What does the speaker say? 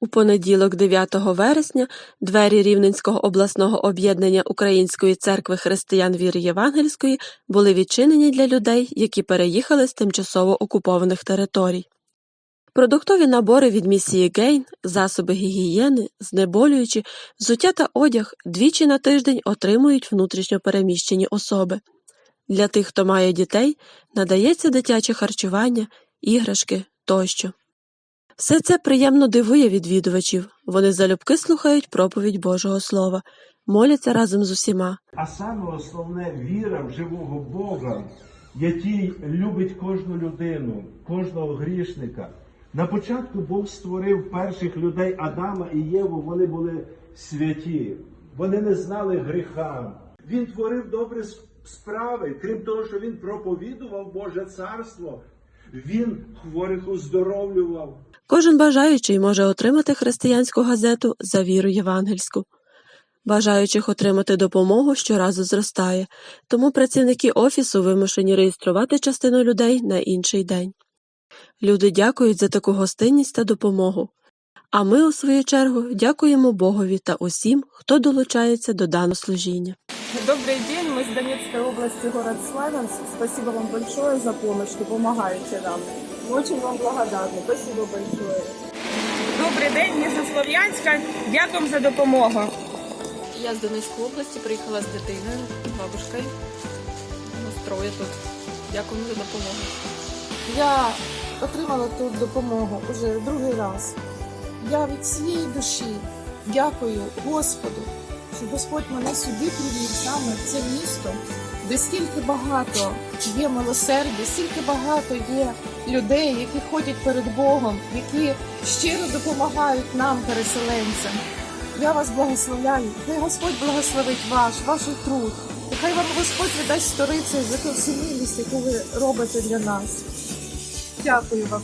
У понеділок, 9 вересня, двері Рівненського обласного об'єднання Української церкви християн віри Євангельської були відчинені для людей, які переїхали з тимчасово окупованих територій. Продуктові набори від місії Гейн, засоби гігієни, знеболюючі, взуття та одяг двічі на тиждень отримують внутрішньо переміщені особи. Для тих, хто має дітей, надається дитяче харчування, іграшки тощо. Все це приємно дивує відвідувачів. Вони залюбки слухають проповідь Божого Слова, моляться разом з усіма. А саме основне віра в живого Бога, який любить кожну людину, кожного грішника. На початку Бог створив перших людей Адама і Єву, вони були святі, вони не знали гріха. Він творив добрі справи, крім того, що він проповідував Боже царство, він хворих оздоровлював. Кожен бажаючий може отримати християнську газету за віру євангельську. Бажаючих отримати допомогу щоразу зростає, тому працівники офісу вимушені реєструвати частину людей на інший день. Люди дякують за таку гостинність та допомогу. А ми, у свою чергу, дякуємо Богові та усім, хто долучається до даного служіння. Добрый день, мы с Донецкой области, город Славянск. Спасибо вам большое за помощь, что помогаете нам. Мы очень вам благодарны. Спасибо большое. Добрий день, ми зі Слов'янська. Дякуємо за допомогу. Я з Донецької області приїхала з дитиною, бабушкою. Нас троє тут. Дякую за допомогу. Я отримала тут допомогу уже другий раз. Я від всієї душі дякую Господу, що Господь мене сюди привів саме в це місто, де стільки багато є милосердя, стільки багато є людей, які ходять перед Богом, які щиро допомагають нам, переселенцям. Я вас благословляю. Хай Господь благословить ваш, ваш труд. І хай вам Господь видасть сторицею за ту всю милість, яку ви робите для нас. Дякую вам.